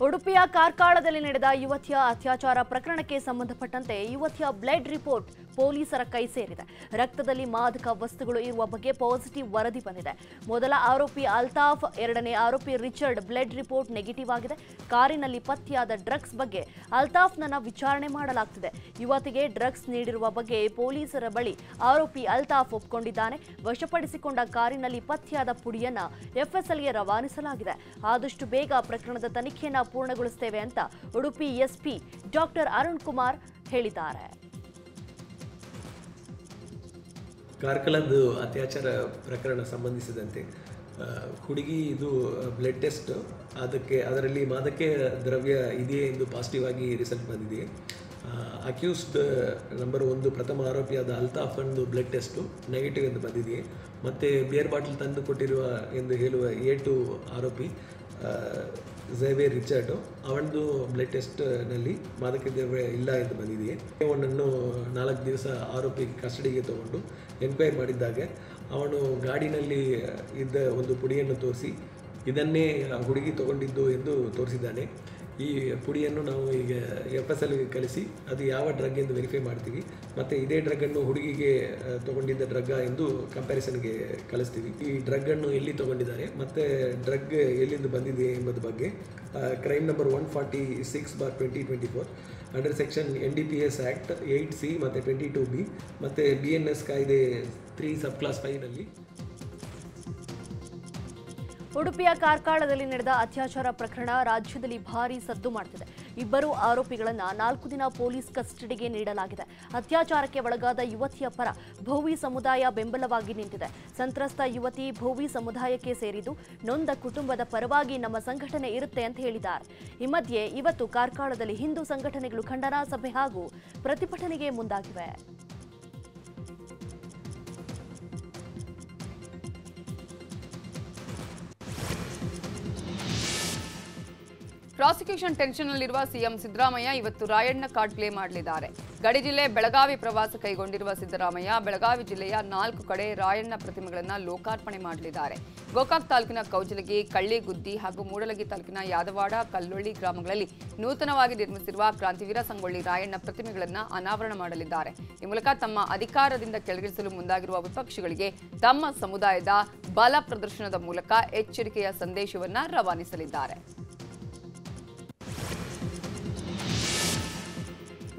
ಉಡುಪಿಯ ಕಾರ್ಕಾಳದಲ್ಲಿ ನಡೆದ ಯುವತಿಯ ಅತ್ಯಾಚಾರ ಪ್ರಕರಣಕ್ಕೆ ಸಂಬಂಧಪಟ್ಟಂತೆ ಯುವತಿಯ ಬ್ಲಡ್ ರಿಪೋರ್ಟ್ ಪೊಲೀಸರ ಕೈ ಸೇರಿದೆ. ರಕ್ತದಲ್ಲಿ ಮಾದಕ ವಸ್ತುಗಳು ಇರುವ ಬಗ್ಗೆ ಪಾಸಿಟಿವ್ ವರದಿ ಬಂದಿದೆ. ಮೊದಲ ಆರೋಪಿ ಅಲ್ತಾಫ್, ಎರಡನೇ ಆರೋಪಿ ರಿಚರ್ಡ್, ಬ್ಲಡ್ ರಿಪೋರ್ಟ್ ನೆಗೆಟಿವ್ ಆಗಿದೆ. ಕಾರಿನಲ್ಲಿ ಪತ್ತೆಯಾದ ಡ್ರಗ್ಸ್ ಬಗ್ಗೆ ಅಲ್ತಾಫ್ನನ್ನ ವಿಚಾರಣೆ ಮಾಡಲಾಗ್ತಿದೆ. ಯುವತಿಗೆ ಡ್ರಗ್ಸ್ ನೀಡಿರುವ ಬಗ್ಗೆ ಪೊಲೀಸರ ಬಳಿ ಆರೋಪಿ ಅಲ್ತಾಫ್ ಒಪ್ಪಿಕೊಂಡಿದ್ದಾನೆ ವಶಪಡಿಸಿಕೊಂಡ ಕಾರಿನಲ್ಲಿ ಪತ್ತೆಯಾದ ಪುಡಿಯನ್ನ ಎಫ್ಎಸ್ಎಲ್ಗೆ ರವಾನಿಸಲಾಗಿದೆ. ಆದಷ್ಟು ಬೇಗ ಪ್ರಕರಣದ ತನಿಖೆಯನ್ನು ಪೂರ್ಣಗೊಳಿಸುತ್ತೇವೆ ಅಂತ ಉಡುಪಿ ಎಸ್ಪಿ ಡಾಕ್ಟರ್ ಅರುಣ್ ಕುಮಾರ್ ಹೇಳಿದ್ದಾರೆ. ಕಾರ್ಕಳದ್ದು ಅತ್ಯಾಚಾರ ಪ್ರಕರಣ ಸಂಬಂಧಿಸಿದಂತೆ ಹುಡುಗಿ ಇದು ಬ್ಲಡ್ ಟೆಸ್ಟ್ ಅದಕ್ಕೆ, ಅದರಲ್ಲಿ ಮಾದಕ ದ್ರವ್ಯ ಇದೆಯೇ ಎಂದು ಪಾಸಿಟಿವ್ ಆಗಿ ರಿಸಲ್ಟ್ ಬಂದಿದೆ ಅಕ್ಯೂಸ್ಡ್ ನಂಬರ್ ಒಂದು ಪ್ರಥಮ ಆರೋಪಿಯಾದ ಅಲ್ತಾಫ್ ಒಂದು ಬ್ಲಡ್ ಟೆಸ್ಟು ನೆಗೆಟಿವ್ ಎಂದು ಬಂದಿದೆ ಮತ್ತು ಬಿಯರ್ ಬಾಟಲ್ ತಂದು ಕೊಟ್ಟಿರುವ ಎಂದು ಹೇಳುವ ಎ ಟು ಆರೋಪಿ ಝೇವಿಯರ್ ರಿಚರ್ಡು ಅವನದು ಬ್ಲಡ್ ಟೆಸ್ಟ್ನಲ್ಲಿ ಮಾದಕ ದ್ರವ್ಯ ಇಲ್ಲ ಎಂದು ಬಂದಿದೆಯೇ? ಅವನನ್ನು ನಾಲ್ಕು ದಿವಸ ಆರೋಪಿ ಕಸ್ಟಡಿಗೆ ತಗೊಂಡು ಎನ್ಕ್ವೈರಿ ಮಾಡಿದ್ದಾಗ, ಅವನು ಗಾಡಿನಲ್ಲಿ ಇದ್ದ ಒಂದು ಪುಡಿಯನ್ನು ತೋರಿಸಿ ಇದನ್ನೇ ಹುಡುಗಿ ತಗೊಂಡಿದ್ದು ಎಂದು ತೋರಿಸಿದ್ದಾನೆ. ಈ ಪುಡಿಯನ್ನು ನಾವು ಈಗ ಎಫ್ ಎಸ್ ಎಲ್ಗೆ ಕಳಿಸಿ, ಅದು ಯಾವ ಡ್ರಗ್ ಎಂದು ವೆರಿಫೈ ಮಾಡ್ತೀವಿ. ಮತ್ತು ಇದೇ ಡ್ರಗ್ಗನ್ನು ಹುಡುಗಿಗೆ ತೊಗೊಂಡಿದ್ದ ಡ್ರಗ್ಗ ಎಂದು ಕಂಪ್ಯಾರಿಸನ್ಗೆ ಕಳಿಸ್ತೀವಿ. ಈ ಡ್ರಗ್ಗನ್ನು ಎಲ್ಲಿ ತಗೊಂಡಿದ್ದಾರೆ, ಮತ್ತು ಡ್ರಗ್ ಎಲ್ಲಿಂದ ಬಂದಿದೆ ಎಂಬುದ್ರ ಬಗ್ಗೆ crime number one forty six bar twenty twenty four under section N D P S act eight C ಮತ್ತು ಟ್ವೆಂಟಿ ಟು ಬಿ ಮತ್ತು ಬಿ ಎನ್ ಎಸ್ ಕಾಯ್ದೆ ತ್ರೀ ಸಬ್ ಕ್ಲಾಸ್ ಫೈವ್ನಲ್ಲಿ ಉಡುಪಿಯ ಕಾರ್ಕಳದಲ್ಲಿ ನಡೆದ ಅತ್ಯಾಚಾರ ಪ್ರಕರಣ ರಾಜ್ಯದಲ್ಲಿ ಭಾರೀ ಸದ್ದು ಮಾಡುತ್ತಿದೆ ಇಬ್ಬರು ಆರೋಪಿಗಳನ್ನು ನಾಲ್ಕು ದಿನ ಪೊಲೀಸ್ ಕಸ್ಟಡಿಗೆ ನೀಡಲಾಗಿದೆ. ಅತ್ಯಾಚಾರಕ್ಕೆ ಒಳಗಾದ ಯುವತಿಯ ಪರ ಭೋವಿ ಸಮುದಾಯ ಬೆಂಬಲವಾಗಿ ನಿಂತಿದೆ. ಸಂತ್ರಸ್ತ ಯುವತಿ ಭೋವಿ ಸಮುದಾಯಕ್ಕೆ ಸೇರಿದ್ದು, ನೊಂದ ಕುಟುಂಬದ ಪರವಾಗಿ ನಮ್ಮ ಸಂಘಟನೆ ಇರುತ್ತೆ ಅಂತ ಹೇಳಿದ್ದಾರೆ. ಈ ಮಧ್ಯೆ ಇವತ್ತು ಕಾರ್ಕಳದಲ್ಲಿ ಹಿಂದೂ ಸಂಘಟನೆಗಳು ಖಂಡನಾ ಸಭೆ ಹಾಗೂ ಪ್ರತಿಭಟನೆಗೆ ಮುಂದಾಗಿವೆ. ಪ್ರಾಸಿಕ್ಯೂಷನ್ ಟೆನ್ಷನ್ನಲ್ಲಿರುವ ಸಿಎಂ ಸಿದ್ದರಾಮಯ್ಯ ಇವತ್ತು ರಾಯಣ್ಣ ಕಾರ್ಡ್ ಪ್ಲೇ ಮಾಡಲಿದ್ದಾರೆ. ಗಡಿ ಜಿಲ್ಲೆ ಬೆಳಗಾವಿ ಪ್ರವಾಸ ಕೈಗೊಂಡಿರುವ ಸಿದ್ದರಾಮಯ್ಯ ಬೆಳಗಾವಿ ಜಿಲ್ಲೆಯ ನಾಲ್ಕು ಕಡೆ ರಾಯಣ್ಣ ಪ್ರತಿಮೆಗಳನ್ನು ಲೋಕಾರ್ಪಣೆ ಮಾಡಲಿದ್ದಾರೆ. ಗೋಕಾಕ್ ತಾಲೂಕಿನ ಕೌಜಲಗಿ, ಕಳ್ಳಿಗುದ್ದಿ ಹಾಗೂ ಮೂಡಲಗಿ ತಾಲೂಕಿನ ಯಾದವಾಡ, ಕಲ್ಲೊಳ್ಳಿ ಗ್ರಾಮಗಳಲ್ಲಿ ನೂತನವಾಗಿ ನಿರ್ಮಿಸಿರುವ ಕ್ರಾಂತಿವೀರ ಸಂಗೊಳ್ಳಿ ರಾಯಣ್ಣ ಪ್ರತಿಮೆಗಳನ್ನು ಅನಾವರಣ ಮಾಡಲಿದ್ದಾರೆ. ಈ ಮೂಲಕ ತಮ್ಮ ಅಧಿಕಾರದಿಂದ ಕೆಳಗಿಳಿಸಲು ಮುಂದಾಗಿರುವ ವಿಪಕ್ಷಗಳಿಗೆ ತಮ್ಮ ಸಮುದಾಯದ ಬಲ ಪ್ರದರ್ಶನದ ಮೂಲಕ ಎಚ್ಚರಿಕೆಯ ಸಂದೇಶವನ್ನ ರವಾನಿಸಲಿದ್ದಾರೆ.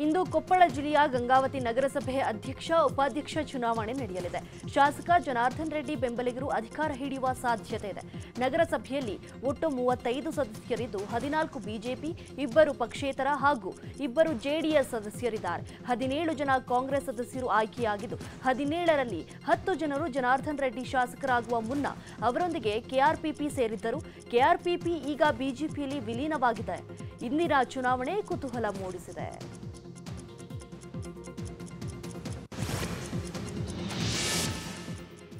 ಇಂದು ಕೊಪ್ಪಳ ಜಿಲ್ಲೆಯ ಗಂಗಾವತಿ ನಗರಸಭೆ ಅಧ್ಯಕ್ಷ, ಉಪಾಧ್ಯಕ್ಷ ಚುನಾವಣೆ ನಡೆಯಲಿದೆ. ಶಾಸಕ ಜನಾರ್ದನ್ ರೆಡ್ಡಿ ಬೆಂಬಲಿಗರು ಅಧಿಕಾರ ಹಿಡಿಯುವ ಸಾಧ್ಯತೆ ಇದೆ. ನಗರಸಭೆಯಲ್ಲಿ ಒಟ್ಟು ಮೂವತ್ತೈದು ಸದಸ್ಯರಿದ್ದು, ಹದಿನಾಲ್ಕು ಬಿಜೆಪಿ, ಇಬ್ಬರು ಪಕ್ಷೇತರ ಹಾಗೂ ಇಬ್ಬರು ಜೆಡಿಎಸ್ ಸದಸ್ಯರಿದ್ದಾರೆ. ಹದಿನೇಳು ಜನ ಕಾಂಗ್ರೆಸ್ ಸದಸ್ಯರು ಆಯ್ಕೆಯಾಗಿದ್ದು, ಹದಿನೇಳರಲ್ಲಿ ಹತ್ತು ಜನರು ಜನಾರ್ದನ್ ರೆಡ್ಡಿ ಶಾಸಕರಾಗುವ ಮುನ್ನ ಅವರೊಂದಿಗೆ ಕೆಆರ್ಪಿಪಿ ಸೇರಿದ್ದರು. ಕೆಆರ್ಪಿಪಿ ಈಗ ಬಿಜೆಪಿಯಲ್ಲಿ ವಿಲೀನವಾಗಿದೆ. ಇಂದಿನ ಚುನಾವಣೆ ಕುತೂಹಲ ಮೂಡಿಸಿದೆ.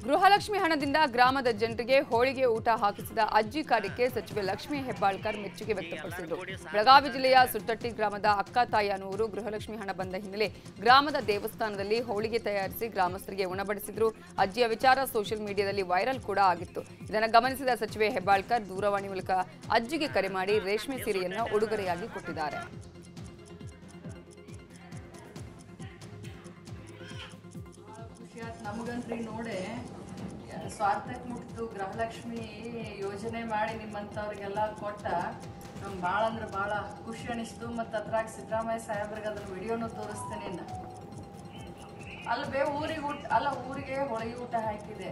ಗೃಹಲಕ್ಷ್ಮಿ ಹಣದಿಂದ ಗ್ರಾಮದ ಜನರಿಗೆ ಹೋಳಿಗೆ ಊಟ ಹಾಕಿಸಿದ ಅಜ್ಜಿ ಕಾರ್ಯಕ್ಕೆ ಸಚಿವೆ ಲಕ್ಷ್ಮಿ ಹೆಬ್ಬಾಳ್ಕರ್ ಮೆಚ್ಚುಗೆ ವ್ಯಕ್ತಪಡಿಸಿದರು. ಬೆಳಗಾವಿ ಜಿಲ್ಲೆಯ ಸುಟ್ಟಟ್ಟಿ ಗ್ರಾಮದ ಅಕ್ಕ ತಾಯನೂರು ಗೃಹಲಕ್ಷ್ಮಿ ಹಣ ಬಂದ ಹಿನ್ನೆಲೆ ಗ್ರಾಮದ ದೇವಸ್ಥಾನದಲ್ಲಿ ಹೋಳಿಗೆ ತಯಾರಿಸಿ ಗ್ರಾಮಸ್ಥರಿಗೆ ಉಣಬಡಿಸಿದ್ರು. ಅಜ್ಜಿಯ ವಿಚಾರ ಸೋಷಿಯಲ್ ಮೀಡಿಯಾದಲ್ಲಿ ವೈರಲ್ ಕೂಡ ಆಗಿತ್ತು. ಇದನ್ನು ಗಮನಿಸಿದ ಸಚಿವೆ ಹೆಬ್ಬಾಳ್ಕರ್ ದೂರವಾಣಿ ಮೂಲಕ ಅಜ್ಜಿಗೆ ಕರೆ ಮಾಡಿ ರೇಷ್ಮೆ ಸೀರೆಯನ್ನು ಉಡುಗೊರೆಯಾಗಿ ಕೊಟ್ಟಿದ್ದಾರೆ. ನಮಗಂತ್ರಿ ನೋಡೆ ಸ್ವಾರ್ಥಕ್ಕೆ ಮುಟ್ಟಿದ್ದು ಗೃಹಲಕ್ಷ್ಮಿ ಯೋಜನೆ ಮಾಡಿ ನಿಮ್ಮಂಥವ್ರಿಗೆಲ್ಲ ಕೊಟ್ಟ ನಮ್ಗೆ ಭಾಳ ಅಂದ್ರೆ ಭಾಳ ಖುಷಿ ಅನಿಸ್ತು ಮತ್ತು ಅದ್ರಾಗ ಸಿದ್ದರಾಮಯ್ಯ ಸಾಹೇಬ್ರಿಗೆ ಅದ್ರ ವಿಡಿಯೋನು ತೋರಿಸ್ತೀನಿ ಇನ್ನು. ಅಲ್ಲಿ ಬೇ ಊರಿಗೆ ಊಟ, ಅಲ್ಲ ಊರಿಗೆ ಹೋಳಿಗೆ ಊಟ ಹಾಕಿದೆ.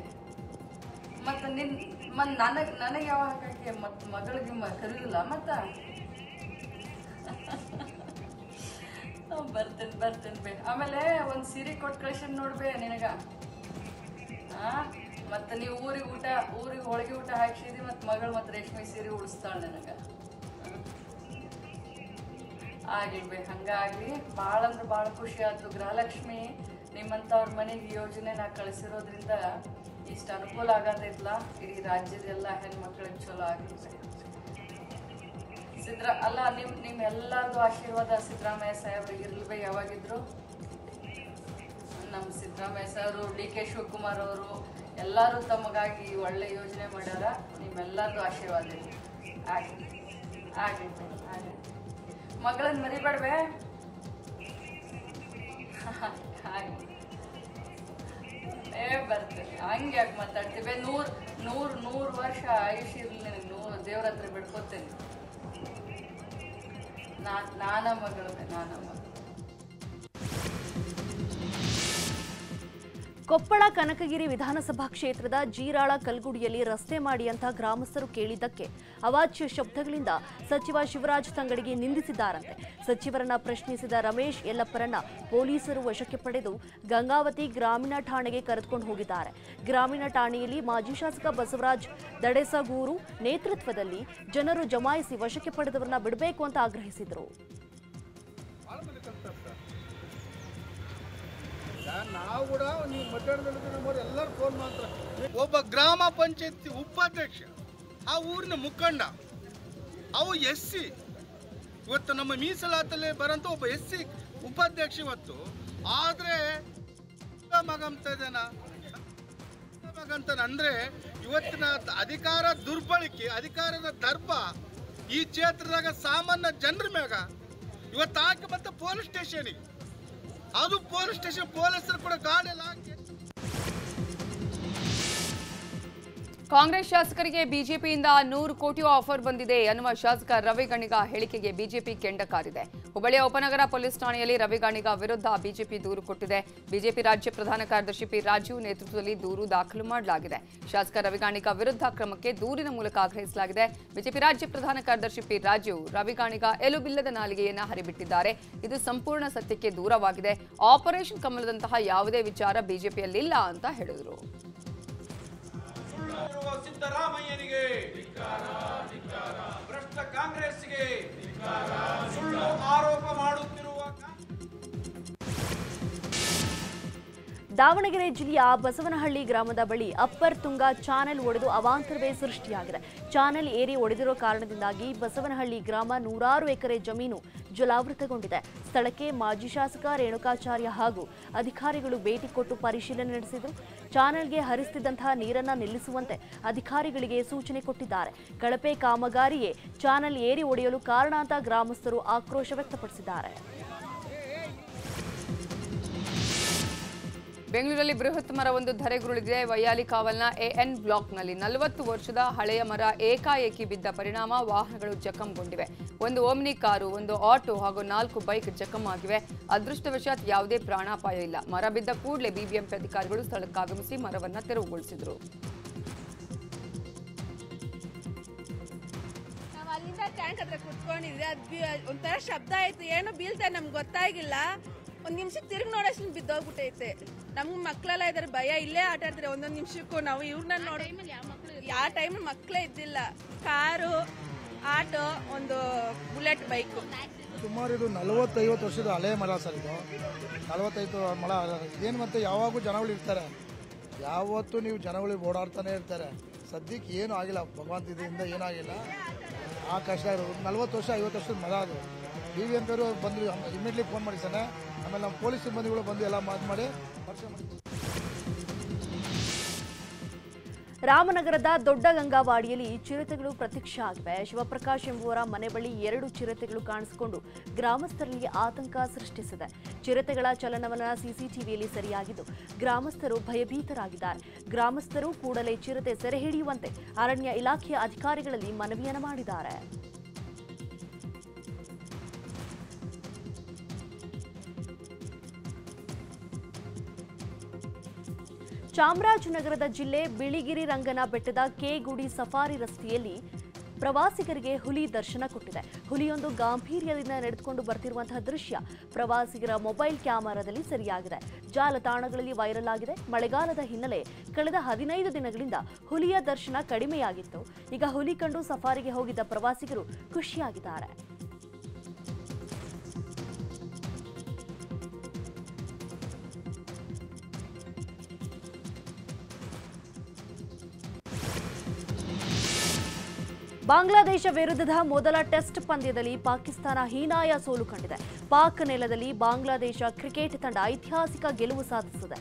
ಮತ್ತು ನಿನ್, ಮತ್ತು ನನಗೆ ನನಗೆ ಯಾವಾಗ ಹಾಕಕ್ಕೆ ಮತ್ತು ಮಗಳಿಗೆ ಮ ಕರೀಲಿಲ್ಲ ಮತ್ತು? ಬರ್ತೇನೆ ಬರ್ತೇನೆ ಬೇ. ಆಮೇಲೆ ಒಂದು ಸೀರೆ ಕೊಟ್ಟು ಕಳ್ಸೀನಿ ನೋಡ್ಬೇ ನಿನಗೆ. ಮತ್ತೆ ನೀವು ಊರಿಗೆ ಊಟ, ಊರಿಗೆ ಹೋಳಿಗೆ ಊಟ ಹಾಕ್ಸಿದಿ ಮತ್ತು ಮಗಳು ಮತ್ತು ರೇಷ್ಮೆ ಸೀರೆ ಉಳಿಸ್ತಾಳೆ ನನಗೆ. ಆಗಿರ್ಬೇ ಹಂಗಾಗಿ ಭಾಳ ಅಂದ್ರೆ ಭಾಳ ಖುಷಿ ಆಯ್ತು. ಗೃಹಲಕ್ಷ್ಮಿ ನಿಮ್ಮಂಥವ್ರ ಮನೆಗೆ ಯೋಜನೆ ನಾ ಕಳಿಸಿರೋದ್ರಿಂದ ಇಷ್ಟು ಅನುಕೂಲ ಆಗೋದಿಲ್ಲ ಇಡೀ ರಾಜ್ಯದೆಲ್ಲ ಹೆಣ್ಮಕ್ಳಿಗೆ ಚಲೋ ಆಗಿರ್ಬೇಕು. ಸಿದ್ರ, ಅಲ್ಲ ನಿಮ್ ನಿಮ್ಮೆಲ್ಲರದು ಆಶೀರ್ವಾದ ಸಿದ್ದರಾಮಯ್ಯ ಸಾಹೇಬ್ರಿಗೆ ಇರ್ಲಿ ಯಾವಾಗಿದ್ರು. ನಮ್ಮ Siddaramaiah sir D K Shivakumar ಅವರು ಎಲ್ಲರೂ ತಮಗಾಗಿ ಒಳ್ಳೆ ಯೋಜನೆ ಮಾಡ್ಯಾರ. ನಿಮ್ಮೆಲ್ಲರದು ಆಶೀರ್ವಾದ. ಆಗಲಿ ಆಗಲಿ ಆಗ್ಲಿ ಮಗಳನ್ನ ಆಗ್ಲಿ ಏ ಬರ್ತೆ ಹಂಗೆ ಯಾಕೆ ಮಾತಾಡ್ತೀವಿ ನೂರು ನೂರು ನೂರು ವರ್ಷ ಆಯುಷ್ ಇರಲಿ ನಿನಗೆ ನೂರು ದೇವ್ರ ಹತ್ರ ಬಿಡ್ಕೋತೇನೆ. ನಾನ ಮಗಳು ನಾನ ಮಗಳು. ಕೊಪ್ಪಳ ಕನಕಗಿರಿ ವಿಧಾನಸಭಾ ಕ್ಷೇತ್ರದ ಜೀರಾಳ ಕಲ್ಗುಡಿಯಲ್ಲಿ ರಸ್ತೆ ಮಾಡಿ ಅಂತ ಗ್ರಾಮಸ್ಥರು ಕೇಳಿದ್ದಕ್ಕೆ ಅವಾಚ್ಯ ಶಬ್ದಗಳಿಂದ ಸಚಿವ ಶಿವರಾಜ್ ತಂಗಡಿಗೆ ನಿಂದಿಸಿದ್ದಾರಂತೆ. ಸಚಿವರನ್ನ ಪ್ರಶ್ನಿಸಿದ ರಮೇಶ್ ಯಲ್ಲಪ್ಪರನ್ನ ಪೊಲೀಸರು ವಶಕ್ಕೆ ಪಡೆದು ಗಂಗಾವತಿ ಗ್ರಾಮೀಣ ಠಾಣೆಗೆ ಕರೆದುಕೊಂಡು ಹೋಗಿದ್ದಾರೆ. ಗ್ರಾಮೀಣ ಠಾಣೆಯಲ್ಲಿ ಮಾಜಿ ಶಾಸಕ ಬಸವರಾಜ್ ದಡೆಸಗೂರು ನೇತೃತ್ವದಲ್ಲಿ ಜನರು ಜಮಾಯಿಸಿ ವಶಕ್ಕೆ ಪಡೆದವರನ್ನ ಬಿಡಬೇಕು ಅಂತ ಆಗ್ರಹಿಸಿದರು. ನಾವು ಕೂಡ ನೀವು ಮಧ್ಯಾಹ್ನದಲ್ಲಿ ಎಲ್ಲರೂ ಫೋನ್ ಮಾಡ್ತಾರೆ. ಒಬ್ಬ ಗ್ರಾಮ ಪಂಚಾಯತಿ ಉಪಾಧ್ಯಕ್ಷ, ಆ ಊರಿನ ಮುಖಂಡ, ಅವು ಎಸ್ ಸಿ. ಇವತ್ತು ನಮ್ಮ ಮೀಸಲಾತಲ್ಲಿ ಬರೋಂಥ ಒಬ್ಬ ಎಸ್ ಸಿ ಉಪಾಧ್ಯಕ್ಷ ಇವತ್ತು. ಆದರೆ ಮಗ ಅಂತ ಇದ್ದಾನ. ಮಗ ಅಂದರೆ ಅಂದ್ರೆ ಇವತ್ತಿನ ಅಧಿಕಾರ ದುರ್ಬಳಕೆ, ಅಧಿಕಾರದ ದರ್ಪ ಈ ಕ್ಷೇತ್ರದಾಗ ಸಾಮಾನ್ಯ ಜನರ ಮ್ಯಾಗ. ಇವತ್ತು ಹಾಕಿ ಮತ್ತೆ ಪೊಲೀಸ್ ಸ್ಟೇಷನಿಗೆ ಅದು ಪೊಲೀಸ್ ಸ್ಟೇಷನ್ ಪೊಲೀಸರು ಕೂಡ ಗಾಡಿ ಎಲ್ಲ ಕಾಂಗ್ರೆಸ್ ಶಾಸಕರಿಗೆ ಬಿಜೆಪಿಯಿಂದ ನೂರು ಕೋಟಿ ಆಫರ್ ಬಂದಿದೆ ಅನ್ನುವ ಶಾಸಕ ರವಿಗಣಿಗ ಹೇಳಿಕೆಗೆ ಬಿಜೆಪಿ ಕೆಂಡ ಕಾರಿದೆ. ಹುಬ್ಬಳ್ಳಿಯ ಉಪನಗರ ಪೊಲೀಸ್ ಠಾಣೆಯಲ್ಲಿ ರವಿಗಣಿಗ ವಿರುದ್ಧ ಬಿಜೆಪಿ ದೂರು ಕೊಟ್ಟಿದೆ. ಬಿಜೆಪಿ ರಾಜ್ಯ ಪ್ರಧಾನ ಕಾರ್ಯದರ್ಶಿ ಪಿ ರಾಜೀವ್ ನೇತೃತ್ವದಲ್ಲಿ ದೂರು ದಾಖಲು ಮಾಡಲಾಗಿದೆ. ಶಾಸಕ ರವಿಗಾಣಿಗ ವಿರುದ್ಧ ಕ್ರಮಕ್ಕೆ ದೂರಿನ ಮೂಲಕ ಆಗ್ರಹಿಸಲಾಗಿದೆ. ಬಿಜೆಪಿ ರಾಜ್ಯ ಪ್ರಧಾನ ಕಾರ್ಯದರ್ಶಿ ಪಿ ರಾಜೀವ್ ರವಿಗಾಣಿಗ ಎಲುಬಿಲ್ಲದ ನಾಲಿಗೆಯನ್ನ ಹರಿಬಿಟ್ಟಿದ್ದಾರೆ. ಇದು ಸಂಪೂರ್ಣ ಸತ್ಯಕ್ಕೆ ದೂರವಾಗಿದೆ. ಆಪರೇಷನ್ ಕಮಲದಂತಹ ಯಾವುದೇ ವಿಚಾರ ಬಿಜೆಪಿಯಲ್ಲಿಲ್ಲ ಅಂತ ಹೇಳಿದರು. ಸಿದ್ದರಾಮಯ್ಯನಿಗೆ. ಭ್ರಷ್ಟ ಕಾಂಗ್ರೆಸ್ಗೆ ಸುಳ್ಳು ಆರೋಪ ಮಾಡುತ್ತಿರುವ ದಾವಣಗೆರೆ ಜಿಲ್ಲೆಯ ಬಸವನಹಳ್ಳಿ ಗ್ರಾಮದ ಬಳಿ ಅಪ್ಪರ್ ತುಂಗಾ ಚಾನೆಲ್ ಒಡೆದು ಅವಾಂತರವೇ ಸೃಷ್ಟಿಯಾಗಿದೆ. ಚಾನೆಲ್ ಏರಿ ಒಡೆದಿರೋ ಕಾರಣದಿಂದಾಗಿ ಬಸವನಹಳ್ಳಿ ಗ್ರಾಮ ನೂರಾರು ಎಕರೆ ಜಮೀನು ಜಲಾವೃತಗೊಂಡಿದೆ. ಸ್ಥಳಕ್ಕೆ ಮಾಜಿ ಶಾಸಕ ರೇಣುಕಾಚಾರ್ಯ ಹಾಗೂ ಅಧಿಕಾರಿಗಳು ಭೇಟಿ ಕೊಟ್ಟು ಪರಿಶೀಲನೆ ನಡೆಸಿದರು. ಚಾನೆಲ್ಗೆ ಹರಿಸುತ್ತಿದ್ದಂತಹ ನೀರನ್ನ ನಿಲ್ಲಿಸುವಂತೆ ಅಧಿಕಾರಿಗಳಿಗೆ ಸೂಚನೆ ಕೊಟ್ಟಿದ್ದಾರೆ. ಕಳಪೆ ಕಾಮಗಾರಿಯೇ ಚಾನೆಲ್ ಏರಿ ಒಡೆಯಲು ಕಾರಣ ಅಂತ ಗ್ರಾಮಸ್ಥರು ಆಕ್ರೋಶ ವ್ಯಕ್ತಪಡಿಸಿದ್ದಾರೆ. ಬೆಂಗಳೂರಲ್ಲಿ ಬೃಹತ್ ಮರವೊಂದು ಧರೆಗುರುಳಿದೆ. ವೈಯಾಲಿ ಕಾವಲ್ನ ಎಎನ್ ಬ್ಲಾಕ್ನಲ್ಲಿ ನಲವತ್ತು ವರ್ಷದ ಹಳೆಯ ಮರ ಏಕಾಏಕಿ ಬಿದ್ದ ಪರಿಣಾಮ ವಾಹನಗಳು ಜಖಂಗೊಂಡಿವೆ. ಒಂದು ಓಮ್ನಿ ಕಾರು, ಒಂದು ಆಟೋ ಹಾಗೂ ನಾಲ್ಕು ಬೈಕ್ ಜಖಂ ಆಗಿವೆ ಅದೃಷ್ಟವಶಾತ್ ಯಾವುದೇ ಪ್ರಾಣಾಪಾಯ ಇಲ್ಲ. ಮರ ಬಿದ್ದ ಕೂಡಲೇ ಬಿಬಿಎಂಪಿ ಅಧಿಕಾರಿಗಳು ಸ್ಥಳಕ್ಕಾಗಮಿಸಿ ಮರವನ್ನು ತೆರವುಗೊಳಿಸಿದರು. ಅಲ್ಲಿಂದ ಟ್ಯಾಂಕ್ ಹತ್ರ ಕುತ್ಕೊಂಡಿದ್ರೆ ಅದು ಒಂಥರ ಶಬ್ದ ಆಯ್ತು. ಏನು ಬೀಳ್ತಾ ನಮ್ಗೆ ಗೊತ್ತಾಗಿಲ್ಲ. ಒಂದ್ ನಿಮಿಷಕ್ಕೆ ತಿರುಗಿ ನೋಡೋಷ್ಟು ಬಿದ್ದೋಗ್ಬಿಟ್ಟೈತೆ. ನಮ್ಗ್ ಮಕ್ಕಳೆಲ್ಲ ಇದಾರೆ ಭಯ. ಇಲ್ಲೇ ಆಟ ಆಡ್ತಾರೆ. ಒಂದೊಂದು ನಿಮಿಷಕ್ಕೂ ನಾವು ಇವ್ರನ್ನ ನೋಡಿ ಯಾವ ಟೈಮ್ ಮಕ್ಳೇ ಇದ್ದಿಲ್ಲ. ಕಾರು ಆಟೋ ಒಂದು ಬುಲೆಟ್ ಬೈಕ್. ಸುಮಾರು ಇದು ನಲವತ್ತೈವತ್ತು ವರ್ಷದ ಹಳೆ ಮರ ಸರ್ ಇದು. ನಲವತ್ತೈದು ಮಳ ಏನು ಮತ್ತೆ ಯಾವಾಗೂ ಜನಗಳು ಇರ್ತಾರೆ. ಯಾವತ್ತೂ ನೀವು ಜನಗಳು ಓಡಾಡ್ತಾನೆ ಇರ್ತಾರೆ. ಸದ್ಯಕ್ಕೆ ಏನೂ ಆಗಿಲ್ಲ. ಭಗವಂತ ಇದರಿಂದ ಏನಾಗಿಲ್ಲ. ಆಗಿಲ್ಲ ಆ ಕಷ್ಟ ಇರೋದು. ನಲ್ವತ್ತು ವರ್ಷ ಐವತ್ತು ವರ್ಷದ ಮರ ಅದು. ಡಿ ವಿ ಎಂ ಪಿ ಅವರು ಬಂದು ಇಮಿಡಿಯೇಟ್ಲಿ ಫೋನ್ ಮಾಡಿದ್ದಾನೆ ಆಮೇಲೆ ನಮ್ಮ ಪೊಲೀಸ್ ಸಿಬ್ಬಂದಿಗಳು ಬಂದು ಎಲ್ಲ ಮಾತು ಮಾಡಿ ರಾಮನಗರದ ದೊಡ್ಡ ಗಂಗಾವಾಡಿಯಲ್ಲಿ ಚಿರತೆಗಳು ಪ್ರತ್ಯಕ್ಷ ಆಗಿವೆ. ಶಿವಪ್ರಕಾಶ್ ಎಂಬುವರ ಮನೆ ಬಳಿ ಎರಡು ಚಿರತೆಗಳು ಕಾಣಿಸಿಕೊಂಡು ಗ್ರಾಮಸ್ಥರಲ್ಲಿ ಆತಂಕ ಸೃಷ್ಟಿಸಿದೆ. ಚಿರತೆಗಳ ಚಲನವಲನ ಸಿಸಿಟಿವಿಯಲ್ಲಿ ಸರಿಯಾಗಿದ್ದು, ಗ್ರಾಮಸ್ಥರು ಭಯಭೀತರಾಗಿದ್ದಾರೆ. ಗ್ರಾಮಸ್ಥರು ಕೂಡಲೇ ಚಿರತೆ ಸೆರೆ ಹಿಡಿಯುವಂತೆ ಅರಣ್ಯ ಇಲಾಖೆಯ ಅಧಿಕಾರಿಗಳಲ್ಲಿ ಮನವಿಯನ್ನು ಮಾಡಿದ್ದಾರೆ. ಚಾಮರಾಜನಗರದ ಜಿಲ್ಲೆ ಬಿಳಿಗಿರಿ ರಂಗನ ಬೆಟ್ಟದ ಕೆಗುಡಿ ಸಫಾರಿ ರಸ್ತೆಯಲ್ಲಿ ಪ್ರವಾಸಿಗರಿಗೆ ಹುಲಿ ದರ್ಶನ ಕೊಟ್ಟಿದೆ. ಹುಲಿಯೊಂದು ಗಾಂಭೀರ್ಯದಿಂದ ನಡೆದುಕೊಂಡು ಬರ್ತಿರುವಂತಹ ದೃಶ್ಯ ಪ್ರವಾಸಿಗರ ಮೊಬೈಲ್ ಕ್ಯಾಮೆರಾದಲ್ಲಿ ಸರಿಯಾಗಿದೆ. ಜಾಲತಾಣಗಳಲ್ಲಿ ವೈರಲ್ ಆಗಿದೆ. ಮಳೆಗಾಲದ ಹಿನ್ನೆಲೆ ಕಳೆದ ಹದಿನೈದು ದಿನಗಳಿಂದ ಹುಲಿಯ ದರ್ಶನ ಕಡಿಮೆಯಾಗಿತ್ತು. ಈಗ ಹುಲಿ ಕಂಡು ಸಫಾರಿಗೆ ಹೋಗಿದ್ದ ಪ್ರವಾಸಿಗರು ಖುಷಿಯಾಗಿದ್ದಾರೆ. ಬಾಂಗ್ಲಾದೇಶ ವಿರುದ್ಧದ ಮೊದಲ ಟೆಸ್ಟ್ ಪಂದ್ಯದಲ್ಲಿ ಪಾಕಿಸ್ತಾನ ಹೀನಾಯ ಸೋಲು ಕಂಡಿದೆ. ಪಾಕ್ ನೆಲದಲ್ಲಿ ಬಾಂಗ್ಲಾದೇಶ ಕ್ರಿಕೆಟ್ ತಂಡ ಐತಿಹಾಸಿಕ ಗೆಲುವು ಸಾಧಿಸಿದೆ.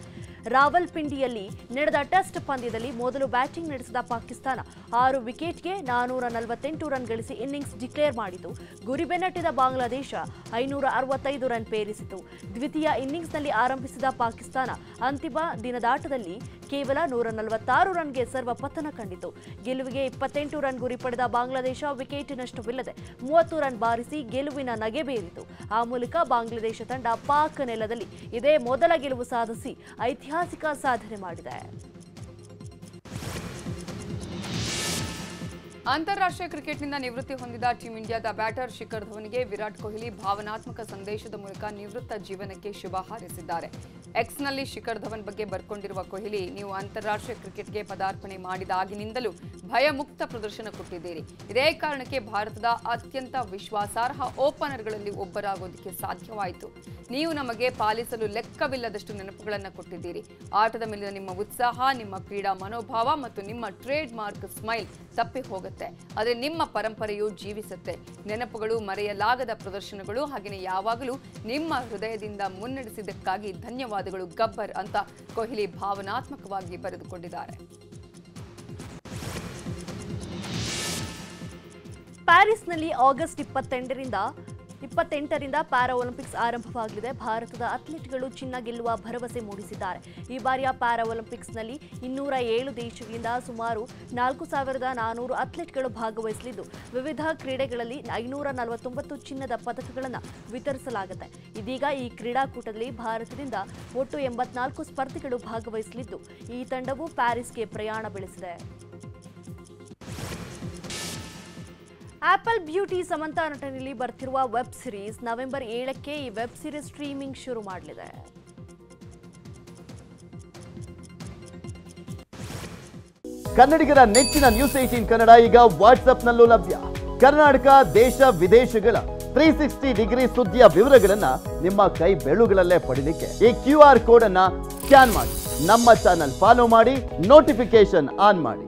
ರಾವಲ್ಪಿಂಡಿಯಲ್ಲಿ ನಡೆದ ಟೆಸ್ಟ್ ಪಂದ್ಯದಲ್ಲಿ ಮೊದಲು ಬ್ಯಾಟಿಂಗ್ ನಡೆಸಿದ ಪಾಕಿಸ್ತಾನ ಆರು ವಿಕೆಟ್ಗೆ ನಾನೂರ ನಲವತ್ತೆಂಟು ರನ್ ಗಳಿಸಿ ಇನ್ನಿಂಗ್ಸ್ ಡಿಕ್ಲೇರ್ ಮಾಡಿತು. ಗುರಿ ಬೆನ್ನಟ್ಟಿದ ಬಾಂಗ್ಲಾದೇಶ ಐನೂರ ಅರವತ್ತೈದು ರನ್ ಪೇರಿಸಿತು. ದ್ವಿತೀಯ ಇನ್ನಿಂಗ್ಸ್ನಲ್ಲಿ ಆರಂಭಿಸಿದ ಪಾಕಿಸ್ತಾನ ಅಂತಿಮ ದಿನದಾಟದಲ್ಲಿ ಕೇವಲ ನೂರ ನಲವತ್ತಾರು ರನ್ಗೆ ಸರ್ವ ಪತನ ಕಂಡಿತು. ಗೆಲುವಿಗೆ ಇಪ್ಪತ್ತೆಂಟು ರನ್ ಗುರಿ ಪಡೆದ ಬಾಂಗ್ಲಾದೇಶ ವಿಕೆಟ್ ನಷ್ಟವಿಲ್ಲದೆ ಮೂವತ್ತು ರನ್ ಬಾರಿಸಿ ಗೆಲುವಿನ ನಗೆ ಬೀರಿತು. ಆ ಮೂಲಕ ಬಾಂಗ್ಲಾದೇಶ ತಂಡ ಪಾಕ್ ನೆಲದಲ್ಲಿ ಇದೇ ಮೊದಲ ಗೆಲುವು ಸಾಧಿಸಿ ಐತಿಹಾಸಿಕ ಸಾಧನೆ ಮಾಡಿದೆ. ಅಂತಾರಾಷ್ಟ್ರೀಯ ಕ್ರಿಕೆಟ್ನಿಂದ ನಿವೃತ್ತಿ ಹೊಂದಿದ ಟೀಂ ಇಂಡಿಯಾದ ಬ್ಯಾಟರ್ ಶಿಖರ್ ಧೋನಿಗೆ ವಿರಾಟ್ ಕೊಹ್ಲಿ ಭಾವನಾತ್ಮಕ ಸಂದೇಶದ ಮೂಲಕ ನಿವೃತ್ತ ಜೀವನಕ್ಕೆ ಶುಭ ಹಾರೈಸಿದ್ದಾರೆ. ಎಕ್ಸ್ನಲ್ಲಿ ಶಿಖರ್ ಧವನ್ ಬಗ್ಗೆ ಬರ್ಕೊಂಡಿರುವ ಕೊಹ್ಲಿ, ನೀವು ಅಂತಾರಾಷ್ಟ್ರೀಯ ಕ್ರಿಕೆಟ್ಗೆ ಪದಾರ್ಪಣೆ ಮಾಡಿದಾಗಿನಿಂದಲೂ ಭಯಮುಕ್ತ ಪ್ರದರ್ಶನ ಕೊಟ್ಟಿದ್ದೀರಿ. ಇದೇ ಕಾರಣಕ್ಕೆ ಭಾರತದ ಅತ್ಯಂತ ವಿಶ್ವಾಸಾರ್ಹ ಓಪನರ್ಗಳಲ್ಲಿ ಒಬ್ಬರಾಗೋದಕ್ಕೆ ಸಾಧ್ಯವಾಯಿತು. ನೀವು ನಮಗೆ ಪಾಲಿಸಲು ಲೆಕ್ಕವಿಲ್ಲದಷ್ಟು ನೆನಪುಗಳನ್ನು ಕೊಟ್ಟಿದ್ದೀರಿ. ಆಟದ ಮೇಲಿನ ನಿಮ್ಮ ಉತ್ಸಾಹ, ನಿಮ್ಮ ಕ್ರೀಡಾ ಮನೋಭಾವ ಮತ್ತು ನಿಮ್ಮ ಟ್ರೇಡ್ ಮಾರ್ಕ್ ಸ್ಮೈಲ್ ತಪ್ಪಿ ಹೋಗುತ್ತೆ. ಆದರೆ ನಿಮ್ಮ ಪರಂಪರೆಯು ಜೀವಿಸುತ್ತೆ. ನೆನಪುಗಳು ಮರೆಯಲಾಗದ ಪ್ರದರ್ಶನಗಳು ಹಾಗೆಯೇ ಯಾವಾಗಲೂ ನಿಮ್ಮ ಹೃದಯದಿಂದ ಮುನ್ನಡೆಸಿದ್ದಕ್ಕಾಗಿ ಧನ್ಯವಾದಗಳು ಗಬ್ಬರ್ ಅಂತ ಕೊಹ್ಲಿ ಭಾವನಾತ್ಮಕವಾಗಿ ಬರೆದುಕೊಂಡಿದ್ದಾರೆ. ಪ್ಯಾರಿಸ್ನಲ್ಲಿ ಆಗಸ್ಟ್ ಇಪ್ಪತ್ತೆಂಟರಿಂದ ಇಪ್ಪತ್ತೆಂಟರಿಂದ ಪ್ಯಾರಾ ಒಲಿಂಪಿಕ್ಸ್ ಆರಂಭವಾಗಲಿದೆ. ಭಾರತದ ಅಥ್ಲೀಟ್ಗಳು ಚಿನ್ನ ಗೆಲ್ಲುವ ಭರವಸೆ ಮೂಡಿಸಿದ್ದಾರೆ. ಈ ಬಾರಿಯ ಪ್ಯಾರಾ ಒಲಿಂಪಿಕ್ಸ್ನಲ್ಲಿ ಇನ್ನೂರ ಏಳು ದೇಶಗಳಿಂದ ಸುಮಾರು ನಾಲ್ಕು ಸಾವಿರದ ನಾನೂರು ಅಥ್ಲೀಟ್ಗಳು ಭಾಗವಹಿಸಲಿದ್ದು, ವಿವಿಧ ಕ್ರೀಡೆಗಳಲ್ಲಿ ಐನೂರ ನಲವತ್ತೊಂಬತ್ತು ಚಿನ್ನದ ಪದಕಗಳನ್ನು ವಿತರಿಸಲಾಗುತ್ತೆ. ಇದೀಗ ಈ ಕ್ರೀಡಾಕೂಟದಲ್ಲಿ ಭಾರತದಿಂದ ಒಟ್ಟು ಎಂಬತ್ನಾಲ್ಕು ಸ್ಪರ್ಧಿಗಳು ಭಾಗವಹಿಸಲಿದ್ದು, ಈ ತಂಡವು ಪ್ಯಾರಿಸ್ಗೆ ಪ್ರಯಾಣ ಬೆಳೆಸಿದೆ. ಆಪಲ್ ಬ್ಯೂಟಿ ಸಮಂತಾ ನಟನೆಯಲ್ಲಿ ಬರ್ತಿರುವ ವೆಬ್ ಸಿರೀಸ್ ನವೆಂಬರ್ ಏಳಕ್ಕೆ ಈ ವೆಬ್ ಸಿರೀಸ್ ಸ್ಟ್ರೀಮಿಂಗ್ ಶುರು ಮಾಡಲಿದೆ. ಕನ್ನಡಿಗರ ನೆಚ್ಚಿನ ನ್ಯೂಸ್ ಏಟೀನ್ ಕನ್ನಡ ಈಗ ವಾಟ್ಸ್ಆಪ್ನಲ್ಲೂ ಲಭ್ಯ. ಕರ್ನಾಟಕ, ದೇಶ, ವಿದೇಶಗಳ ತ್ರೀ ಸಿಕ್ಸ್ಟಿ ಡಿಗ್ರಿ ಸುದ್ದಿಯ ವಿವರಗಳನ್ನ ನಿಮ್ಮ ಕೈ ಬೆಳುಗಳಲ್ಲೇ ಪಡೀಲಿಕ್ಕೆ ಈ ಕ್ಯೂ ಆರ್ ಕೋಡ್ ಅನ್ನ ಸ್ಕ್ಯಾನ್ ಮಾಡಿ. ನಮ್ಮ ಚಾನಲ್ ಫಾಲೋ ಮಾಡಿ ನೋಟಿಫಿಕೇಶನ್ ಆನ್ ಮಾಡಿ.